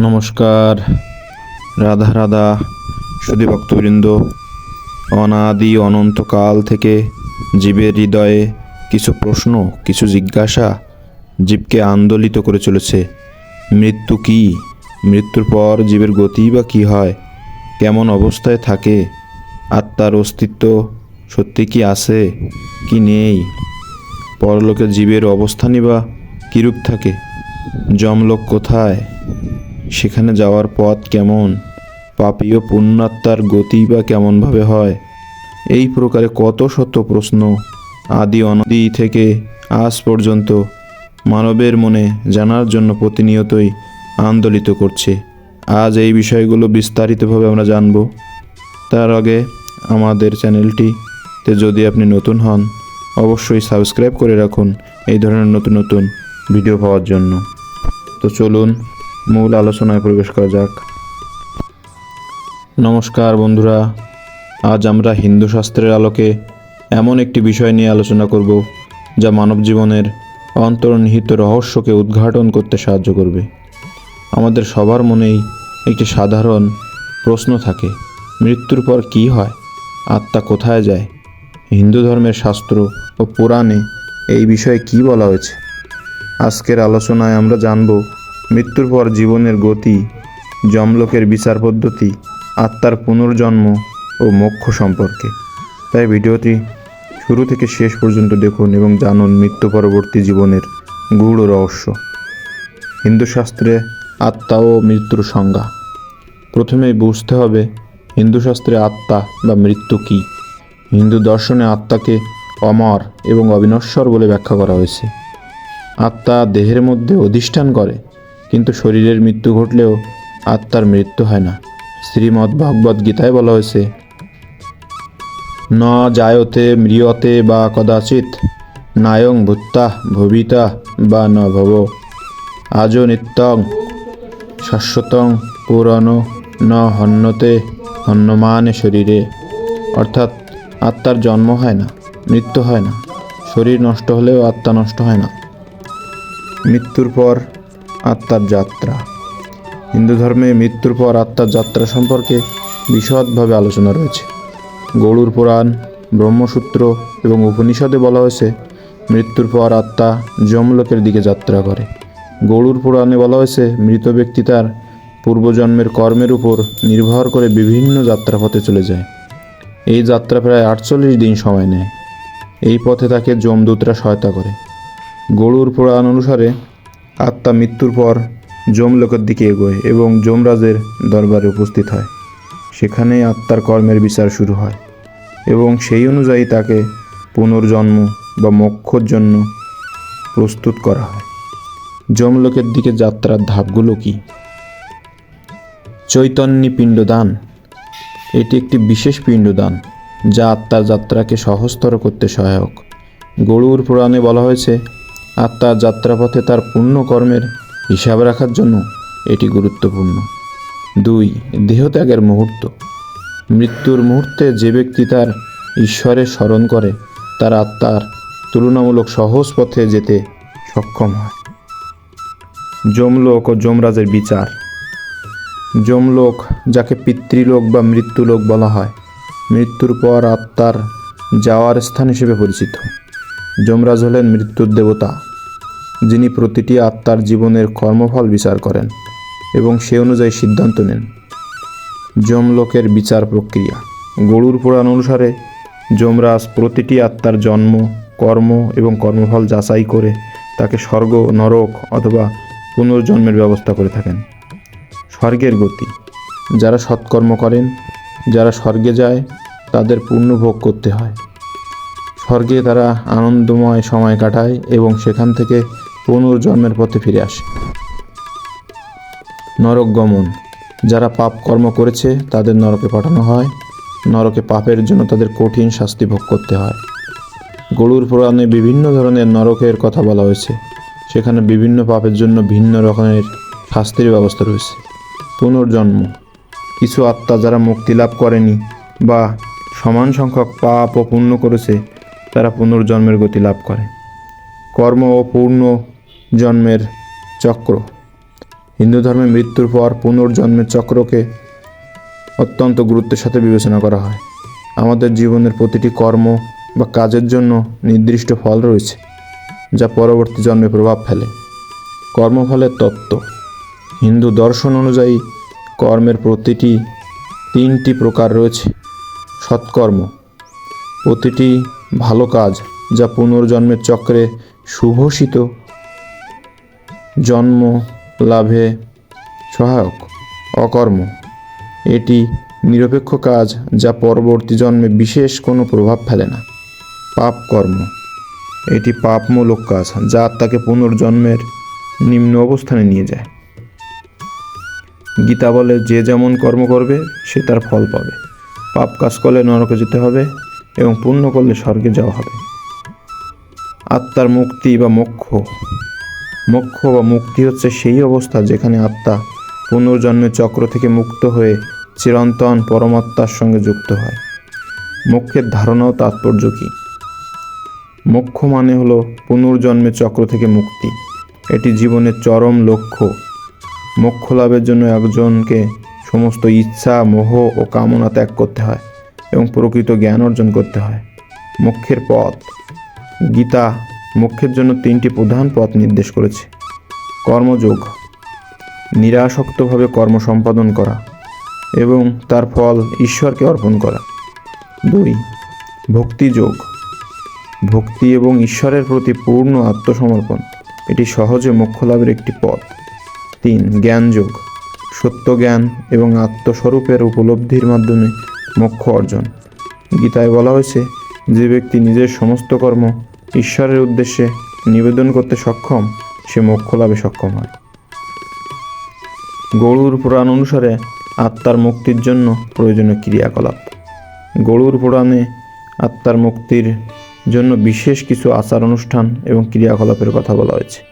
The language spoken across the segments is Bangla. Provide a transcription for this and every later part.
নমস্কার। রাধা রাধা, সুধী ভক্তবৃন্দ, অনাদি অনন্তকাল থেকে জীবের হৃদয়ে কিছু প্রশ্ন, কিছু জিজ্ঞাসা জীবকে আন্দোলিত করে চলেছে। মৃত্যু কি? মৃত্যুর পর জীবের গতি বা কী হয়? কেমন অবস্থায় থাকে? আত্মার অস্তিত্ব সত্যি কি আছে, কি নেই? পরলোকে জীবের অবস্থানই বা কীরূপ থাকে? যমলোক কোথায়? সেখানে যাওয়ার পথ কেমন? পাপী ও পুণ্যাত্মার গতি বা কেমনভাবে হয়? এই প্রকারে কত শত প্রশ্ন আদি অনদি থেকে আজ পর্যন্ত মানবের মনে জানার জন্য প্রতিনিয়তই আন্দোলিত করছে। আজ এই বিষয়গুলো বিস্তারিতভাবে আমরা জানব। তার আগে আমাদের চ্যানেলটিতে যদি আপনি নতুন হন, অবশ্যই সাবস্ক্রাইব করে রাখুন। এই ধরনের নতুন নতুন ভিডিও পাওয়ার জন্য। তো চলুন মূল আলোচনায় প্রবেশ করা যাক। নমস্কার বন্ধুরা, আজ আমরা হিন্দু শাস্ত্রের আলোকে এমন একটি বিষয় নিয়ে আলোচনা করব, যা মানব জীবনের অন্তর্নিহিত রহস্যকে উদ্ঘাটন করতে সাহায্য করবে। আমাদের সবার মনেই একটি সাধারণ প্রশ্ন থাকে, মৃত্যুর পর কি হয়? আত্মা কোথায় যায়? হিন্দু ধর্মের শাস্ত্র ও পুরাণে এই বিষয়ে কি বলা হয়েছে? আজকের আলোচনায় আমরা জানব মৃত্যুর পর জীবনের গতি, যমলোকের বিচার পদ্ধতি, আত্মার পুনর্জন্ম ও মোক্ষ সম্পর্কে। তাই ভিডিওটি শুরু থেকে শেষ পর্যন্ত দেখুন এবং জানুন মৃত্যু পরবর্তী জীবনের গূঢ় রহস্য। হিন্দু শাস্ত্রে আত্মা ও মৃত্যুর সংজ্ঞা। প্রথমেই বুঝতে হবে, হিন্দু শাস্ত্রে আত্মা বা মৃত্যু কী? হিন্দু দর্শনে আত্মাকে অমর এবং অবিনশ্বর বলে ব্যাখ্যা করা হয়েছে। আত্মা দেহের মধ্যে অধিষ্ঠান করে কিন্তু শরীরের মৃত্যু ঘটলেও আত্মার মৃত্যু হয় না। শ্রীমদ্ ভগবদ্ গীতায় বলা হয়েছে, ন জায়তে ম্রিয়তে বা কদাচিৎ নায়ং ভূত্তা ভবিতা বা ন ভব। আজো নিত্যং শাশ্বতং পুরানো ন হন্যতে হন্যমানে শরীরে। অর্থাৎ আত্মার জন্ম হয় না, মৃত্যু হয় না। শরীর নষ্ট হলেও আত্মা নষ্ট হয় না। মৃত্যুর পর আত্মার যাত্রা হিন্দু ধর্মে মৃত্যুর পর আত্মার যাত্রা সম্পর্কে বিশদভাবে আলোচনা রয়েছে। গরুর পুরাণ, ব্রহ্মসূত্র এবং উপনিষদে বলা হয়েছে, মৃত্যুর পর আত্মা যমলোকের দিকে যাত্রা করে। গরুর পুরাণে বলা হয়েছে, মৃত ব্যক্তি তার পূর্বজন্মের কর্মের উপর নির্ভর করে বিভিন্ন যাত্রাপথে চলে যায়। এই যাত্রা প্রায় আটচল্লিশ দিন সময় নেয়। এই পথে তাকে যমদূতরা সহায়তা করে। গরুর পুরাণ অনুসারে আত্মা মৃত্যুর পর যমলোকের দিকে এগোয় এবং যমরাজের দরবারে উপস্থিত হয়। সেখানেই আত্মার কর্মের বিচার শুরু হয় এবং সেই অনুযায়ী তাকে পুনর্জন্ম বা মোক্ষর জন্য প্রস্তুত করা হয়। যমলোকের দিকে যাত্রার ধাপগুলো কি? চৈতন্যী পিণ্ডদান। এটি একটি বিশেষ পিণ্ডদান যা আত্মার যাত্রাকে সহজতর করতে সহায়ক। গরুর পুরাণে বলা হয়েছে আত্মার যাত্রাপথে তার পুণ্য কর্মের হিসাব রাখার জন্য এটি গুরুত্বপূর্ণ। দুই, দেহত্যাগের মুহূর্ত। মৃত্যুর মুহূর্তে যে ব্যক্তি তার ঈশ্বরের স্মরণ করে, তার আত্মার তুলনামূলক সহজ পথে যেতে সক্ষম হয়। যমলোক ও যমরাজের বিচার। যমলোক, যাকে পিতৃলোক বা মৃত্যুলোক বলা হয়, মৃত্যুর পর আত্মার যাওয়ার স্থান হিসেবে পরিচিত। যমরাজ হলেন মৃত্যুর দেবতা। যিনি প্রতিটি আত্মার জীবনের কর্মফল বিচার করেন এবং সে অনুযায়ী সিদ্ধান্ত নেন। যমলোকের বিচার প্রক্রিয়া। গরুর পুরাণ অনুসারে যমরাজ প্রতিটি আত্মার জন্ম, কর্ম এবং কর্মফল যাচাই করে তাকে স্বর্গ, নরক অথবা পুনর্জন্মের ব্যবস্থা করে থাকেন। স্বর্গের গতি। যারা সৎকর্ম করেন, যারা স্বর্গে যায়, তাদের পূর্ণ ভোগ করতে হয়। স্বর্গে তারা আনন্দময় সময় কাটায় এবং সেখান থেকে পুনর্জন্মের পথে ফিরে আসে। নরক গমন। যারা পাপ কর্ম করেছে, তাদের নরকে পাঠানো হয়। নরকে পাপের জন্য তাদের কঠিন শাস্তি ভোগ করতে হয়। গরুর পুরাণে বিভিন্ন ধরনের নরকের কথা বলা হয়েছে। সেখানে বিভিন্ন পাপের জন্য ভিন্ন রকমের শাস্তির ব্যবস্থা রয়েছে। পুনর্জন্ম। কিছু আত্মা যারা মুক্তি লাভ করেনি বা সমান সংখ্যক পাপ ও পুণ্য করেছে, তারা পুনর্জন্মের গতি লাভ করে। কর্ম ও পূর্ণ জন্মের চক্র। হিন্দু ধর্মে মৃত্যুর পর পুনর্জন্মের চক্রকে অত্যন্ত গুরুত্বের সাথে বিবেচনা করা হয়। আমাদের জীবনের প্রতিটি কর্ম বা কাজের জন্য নির্দিষ্ট ফল রয়েছে, যা পরবর্তী জন্মে প্রভাব ফেলে। কর্মফলের তত্ত্ব। হিন্দু দর্শন অনুযায়ী কর্মের প্রতিটি তিনটি প্রকার রয়েছে। সৎকর্ম। প্রতিটি ভালো কাজ যা পুনর্জন্মের চক্রে শুভসিত জন্ম, লাভে সহায়ক, অকর্ম। এটি নিরপেক্ষ কাজ যা পরবর্তী জন্মে বিশেষ কোনো প্রভাব ফেলে না। পাপ কর্ম। এটি পাপমূলক কাজ যা আত্মাকে পুনর্জন্মের নিম্ন অবস্থানে নিয়ে যায়। গীতা বলে, যে যেমন কর্ম করবে, সে তার ফল পাবে। পাপ কাজ করলে নরকে যেতে হবে এবং পুণ্য করলে স্বর্গে যাওয়া হবে। আত্মার মুক্তি বা মোক্ষ মোক্ষ বা মুক্তি হচ্ছে সেই অবস্থা যেখানে আত্মা পুনর্জন্মের চক্র থেকে মুক্ত হয়ে চিরন্তন পরমাত্মার সঙ্গে যুক্ত হয়। মোক্ষের ধারণা ও তাৎপর্য কী? মোক্ষ মানে হলো পুনর্জন্মের চক্র থেকে মুক্তি। এটি জীবনের চরম লক্ষ্য। মোক্ষ লাভের জন্য একজনকে সমস্ত ইচ্ছা, মোহ ও কামনা ত্যাগ করতে হয় এবং প্রকৃত জ্ঞান অর্জন করতে হয়। মোক্ষের পথ। গীতা মোক্ষের জন্য তিনটি প্রধান পথ নির্দেশ করেছে। কর্মযোগ, নিরাসক্তভাবে কর্ম সম্পাদন করা এবং তার ফল ঈশ্বরকে অর্পণ করা। দুই, ভক্তিযোগ, ভক্তি এবং ঈশ্বরের প্রতি পূর্ণ আত্মসমর্পণ। এটি সহজে মোক্ষ লাভের একটি পথ। তিন, জ্ঞানযোগ সত্য জ্ঞান এবং আত্মস্বরূপের উপলব্ধির মাধ্যমে মোক্ষ অর্জন। গীতায় বলা হয়েছে, যে ব্যক্তি নিজের সমস্ত কর্ম ঈশ্বরের উদ্দেশ্যে নিবেদন করতে সক্ষম, সে মোক্ষ লাভে সক্ষম হয়। গরুর পুরাণ অনুসারে আত্মার মুক্তির জন্য প্রয়োজনীয় ক্রিয়াকলাপ। গরুর পুরাণে আত্মার মুক্তির জন্য বিশেষ কিছু আচার অনুষ্ঠান এবং ক্রিয়াকলাপের কথা বলা হয়েছে।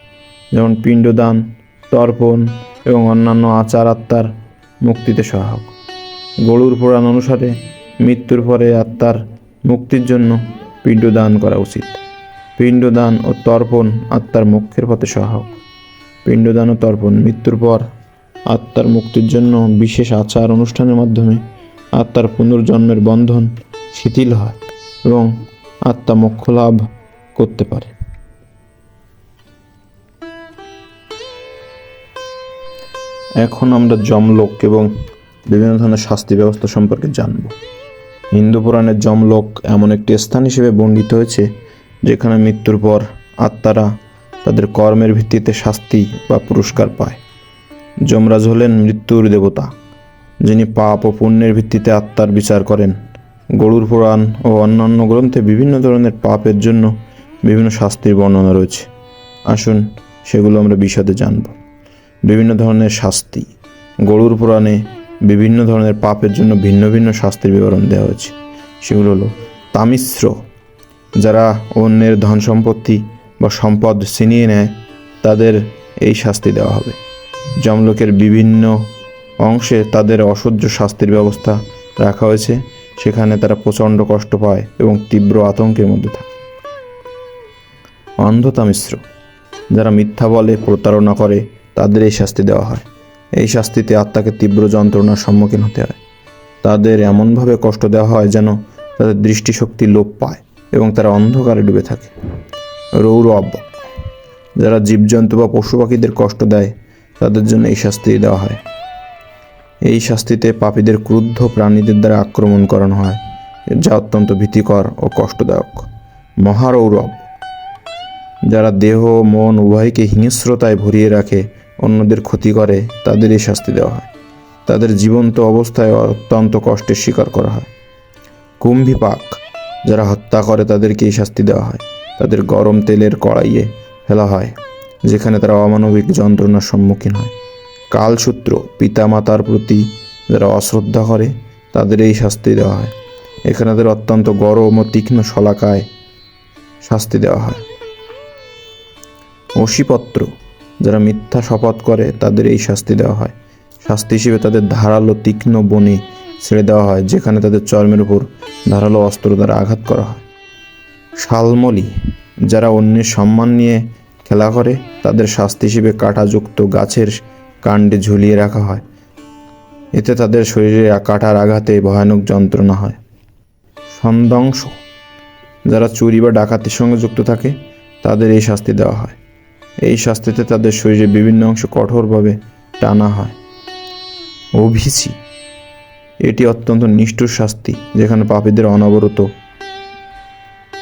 যেমন পিণ্ডদান, তর্পণ এবং অন্যান্য আচার আত্মার মুক্তিতে সহায়ক। গরুর পুরাণ অনুসারে মৃত্যুর পরে আত্মার মুক্তির জন্য পিণ্ডদান করা উচিত। পিণ্ডদান ও তর্পণ আত্মার মুক্তির পথে সহায়ক। পিণ্ডদান ও তর্পণ মৃত্যুর পর আত্মার মুক্তির জন্য বিশেষ আচার অনুষ্ঠানের মাধ্যমে আত্মার পুনর্জন্মের বন্ধন শিথিল হয় এবং আত্মা মোক্ষ লাভ করতে পারে। এখন আমরা যমলোক এবং বিভিন্ন ধরনের শাস্তি ব্যবস্থা সম্পর্কে জানব। হিন্দু পুরাণের যমলোক এমন একটি স্থান হিসেবে বর্ণিত হয়েছে যেখানে মৃত্যুর পর আত্মারা তাদের কর্মের ভিত্তিতে শাস্তি বা পুরস্কার পায়। যমরাজ হলেন মৃত্যুর দেবতা, যিনি পাপ ও পুণ্যের ভিত্তিতে আত্মার বিচার করেন। গরুর পুরাণ ও অন্যান্য গ্রন্থে বিভিন্ন ধরনের পাপের জন্য বিভিন্ন শাস্তির বর্ণনা রয়েছে। আসুন সেগুলো আমরা বিশদে জানব। বিভিন্ন ধরনের শাস্তি, গরুর পুরাণে বিভিন্ন ধরনের পাপের জন্য ভিন্ন ভিন্ন শাস্তির বিবরণ দেওয়া হয়েছে। সেগুলো হলো তামিশ্র যারা অন্যের ধন সম্পত্তি বা সম্পদ ছিনিয়ে নেয়, তাদের এই শাস্তি দেওয়া হবে। যমলোকের বিভিন্ন অংশে তাদের অসহ্য শাস্তির ব্যবস্থা রাখা হয়েছে। সেখানে তারা প্রচণ্ড কষ্ট পায় এবং তীব্র আতঙ্কের মধ্যে থাকে। অন্ধতা মিশ্র। যারা মিথ্যা বলে প্রতারণা করে, তাদের এই শাস্তি দেওয়া হয়। এই শাস্তিতে আত্মাকে তীব্র যন্ত্রণার সম্মুখীন হতে হয়। তাদের এমনভাবে কষ্ট দেওয়া হয় যেন তাদের দৃষ্টিশক্তি লোপ পায়। এবং তারা অন্ধকারে ডুবে থাকে। রৌরব যারা জীবজন্তু বা পশু পাখিদের কষ্ট দেয়, তাদের জন্য এই শাস্তি দেওয়া হয়। এই শাস্তিতে পাপীদের ক্রুদ্ধ প্রাণীদের দ্বারা আক্রমণ করানো হয়, যা অত্যন্ত ভীতিকর ও কষ্টদায়ক। মহারৌরব যারা দেহ মন উভয়কে হিংস্রতায় ভরিয়ে রাখে, অন্যদের ক্ষতি করে, তাদের এই শাস্তি দেওয়া হয়। তাদের জীবন্ত অবস্থায় অত্যন্ত কষ্টের শিকার করা হয়। কুম্ভিপাক যারা হত্যা করে তাদেরকে এই শাস্তি দেওয়া হয়। তাদের গরম তেলের কড়াইয়ে ফেলা হয়, যেখানে তারা অমানবিক যন্ত্রণার সম্মুখীন হয়। কালসূত্র পিতামাতার প্রতি যারা অশ্রদ্ধা করে, তাদের এই শাস্তি দেওয়া হয়। এখানে তাদের অত্যন্ত গরম ও তীক্ষ্ণ শলাকায় শাস্তি দেওয়া হয়। অসিপত্র যারা মিথ্যা শপথ করে, তাদের এই শাস্তি দেওয়া হয়। শাস্তি হিসেবে তাদের ধারালো তীক্ষ্ণ বনে ছেড়ে দেওয়া হয়, যেখানে তাদের চর্মের উপর ধারালো অস্ত্র দ্বারা আঘাত করা হয়। শালমলি, যারা অন্যের সম্মান নিয়ে খেলা করে, তাদের শাস্তি হিসেবে কাঁটাযুক্ত গাছের কাণ্ডে ঝুলিয়ে রাখা হয়। এতে তাদের শরীরে কাটার আঘাতে ভয়ানক যন্ত্রণা হয়। সন্দংশ যারা চুরি বা ডাকাতির সঙ্গে যুক্ত থাকে, তাদের এই শাস্তি দেওয়া হয়। এই শাস্তিতে তাদের শরীরের বিভিন্ন অংশ কঠোরভাবে টানা হয়। অভিচি এটি অত্যন্ত নিষ্ঠুর শাস্তি, যেখানে পাপীদের অনবরত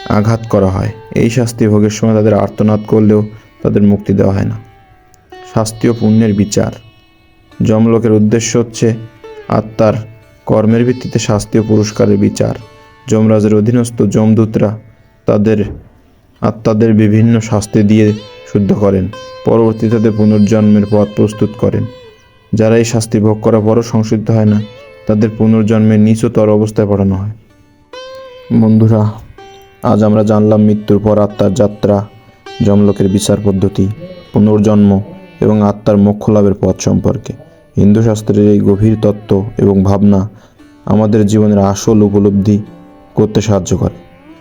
আঘাত করা হয়। এই শাস্তি ভোগের সময় তাদের আর্তনাদ করলেও তাদের মুক্তি দেওয়া হয় না। শাস্তি ও পুণ্যের বিচার। যমলোকের উদ্দেশ্য হচ্ছে আত্মার কর্মের ভিত্তিতে শাস্তি ও পুরস্কারের বিচার। যমরাজের অধীনস্থ যমদূতরা তাদের আত্মাদের বিভিন্ন শাস্তি দিয়ে শুদ্ধ করেন। পরবর্তীতে তাদের পুনর্জন্মের পথ প্রস্তুত করেন। যারা এই শাস্তি ভোগ করার পরও সংশুদ্ধ হয় না তাদের পুনর্জন্মের নিচুতর অবস্থায় পাঠানো হয়। বন্ধুরা, আজ আমরা জানলাম মৃত্যুর পর আত্মার যাত্রা, যমলোকের বিচার পদ্ধতি, পুনর্জন্ম এবং আত্মার মোক্ষ লাভের পথ সম্পর্কে। হিন্দু শাস্ত্রের এই গভীর তত্ত্ব এবং ভাবনা আমাদের জীবনের আসল উপলব্ধি করতে সাহায্য করে।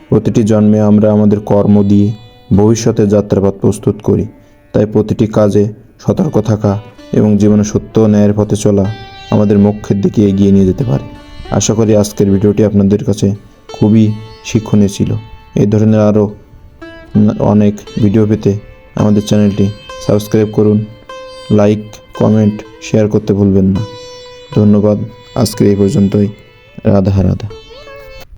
প্রতিটি জন্মে আমরা আমাদের কর্ম দিয়ে ভবিষ্যতের যাত্রাপথ প্রস্তুত করি। তাই প্রতিটি কাজে সতর্ক থাকা এবং জীবনে সত্য ন্যায়ের পথে চলা আমাদের মোক্ষের দিকে এগিয়ে নিয়ে যেতে পারে। আশা করি আজকের ভিডিওটি আপনাদের কাছে খুবই শিক্ষণীয় ছিল। এই ধরনের আরও অনেক ভিডিও পেতে আমাদের চ্যানেলটি সাবস্ক্রাইব করুন, লাইক, কমেন্ট, শেয়ার করতে ভুলবেন না। ধন্যবাদ। আজকের এই পর্যন্তই। রাধা রাধা।